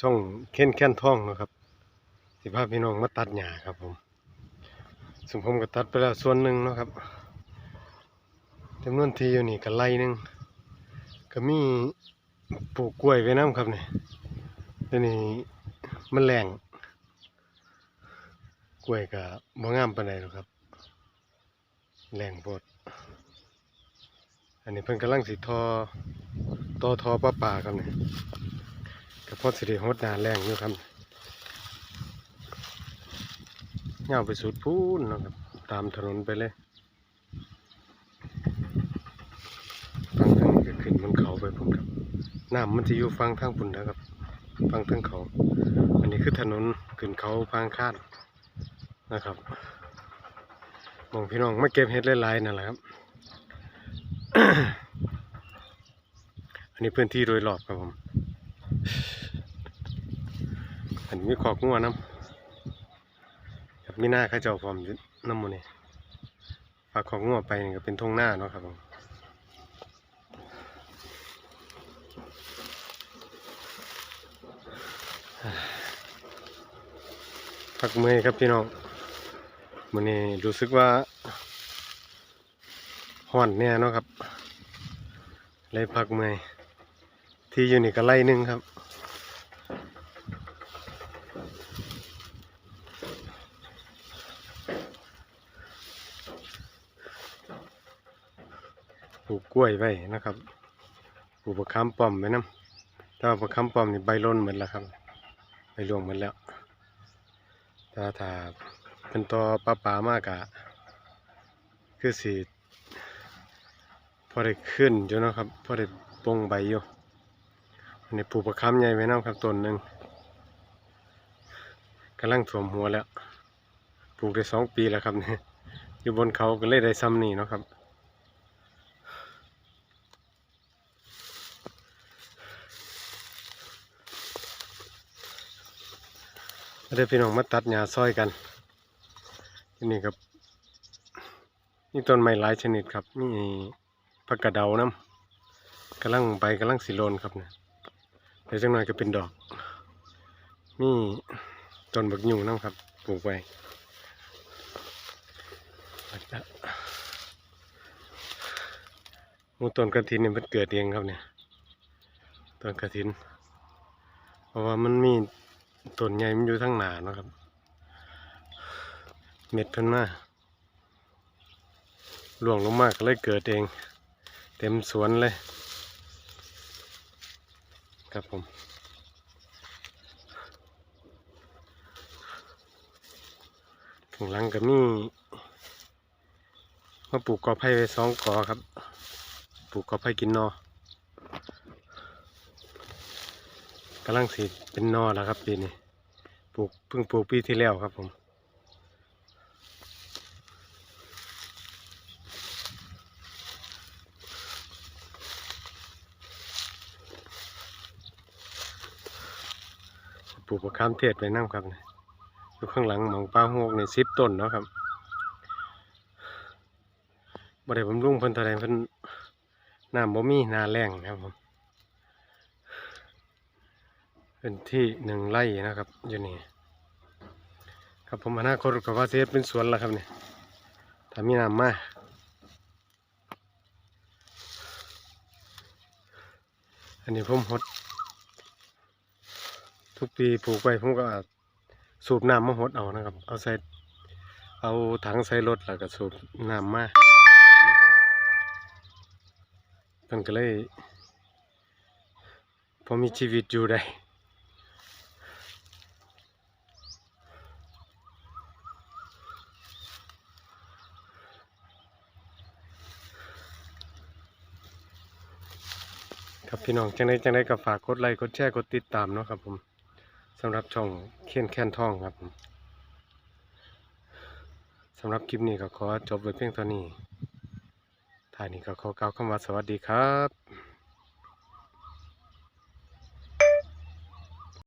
ช่องเค้นแค้นท่องนะครับสิพาพี่น้องมาตัดหญ้าครับผมสมผมก็ตัดไปแล้วส่วนหนึ่งนะครับจำนวนทีอยู่นี่ก็ไล่หนึ่งก็มีปลูกกล้วยไว้น้ำครับเนี่ยเดี๋ยวนี้มันแรงกล้วยก็บ่งามปานใดหรอกครับแรงโพดอันนี้เพิ่นกำลังสิทอต่อทอประปาครับเนี่ย ก็พอสิได้ฮดหน้าแรงอยู่ครับยาไปสุดพูนนะครับ ตามถนนไปเลยฟังทางนี้ก็ขึ้นมันเขาไปพุ่นครับน้ำมันจะอยู่ฟังทางพุ่นนะครับ ฟังทางเขา อันนี้คือถนนขึ้นเขาพางคาดนะครับมองพี่น้องมาเก็บเห็ดหลายๆนั่นแหละครับ อันนี้พื้นที่โดยรอบครับผม อันนี้มีขอกงัวน้ำครับมีหน้าข้าเจ้าพร้อมอยู่น้ำมันนี่ฝากของงัวไปนี่ก็เป็นทงหน้าเนาะครับผมพักเมื่อยครับพี่น้องมันนี้รู้สึกว่าห่อนเนี่ยเนาะครับ เลยพักเมื่อย ที่อยู่นี่ก็ไล่หนึ่งครับ ปลูกกล้วยไว้นะครับ ปลูกประคำป้อมไว้น้ำแต่ว่าประคำป้อมนี่ใบร่นเหมดแล้วครับ ใบร่วงเหมดแล้ว ถ้าถ้าเป็นตัวปลาป่ามากอะคือสีพอได้ขึ้นอยู่นะครับ พอได้ปงใบอยู่ อันนี้ปลูกประคำใหญ่ไว้น้ำครับต้นหนึ่งกำลังถ่วมหัวแล้ว ปลูกได้สองปีแล้วครับเนี่ยอยู่บนเขาก็เลยได้ซ้ำนี่เนาะครับมาได้พี่น้องมาตัดหญ้าซอยกันที่นี่ครับนี่ต้นไม้หลายชนิดครับนี่ผักกระเดาน้ำกำลังใบกำลังสีโลนครับเนี่ย เดี๋ยวจังหน่อยก็เป็นดอก นี่ต้นบักยูน้ำครับ ปลูกไว้มูต้นกระถินเนี่ยมันเกิดเองครับเนี่ยต้นกระถิน เพราะว่ามันมีต้นใหญ่มันอยู่ทั้งหนานะครับ เม็ดเพิ่นมาหลวงลงมากก็เลยเกิดเอง เต็มสวนเลย ครับผมข้างหลังก็มีมาปลูกกอไผ่ไว้สองกอครับ ปลูกกอไผ่กินนอกำลังสิเป็นนอแล้วครับปีนี้ปลูกเพิ่งปลูกปีที่แล้วครับผม ลูกมะขามเทศไปน้ำครับเนี่ยอยู่ข้างหลังหมองปลาหกในสิบต้นเนาะครับบ่ได้บำรุงเพิ่นเท่าไรเพิ่นน้ำบ่มีหนาแรงนะครับผมเป็นที่หนึ่งไร่นะครับอยู่นี่ครับผมอนาคตกับว่าเซตเป็นสวนแล้วครับเนี่ยถ้ามีน้ำมาอันนี้ผมหด ทุกปีปลูกไปผมก็สูบน้ำมาหดเอานะครับ เอาใส่เอาถังใส่รถแล้วก็สูบน้ำมาเพิ่นก็เลยพอมีชีวิตอยู่ได้ครับพี่น้องจังไดจังไดก็ฝากกดไลค์กดแชร์กดติดตามเนาะครับผม สำหรับช่องเคียนแค้นท่องครับสำหรับคลิปนี้ก็ขอจบไว้เพียงเท่านี้ท่านี้ก็ขอกล่าวคำว่าสวัสดีครับ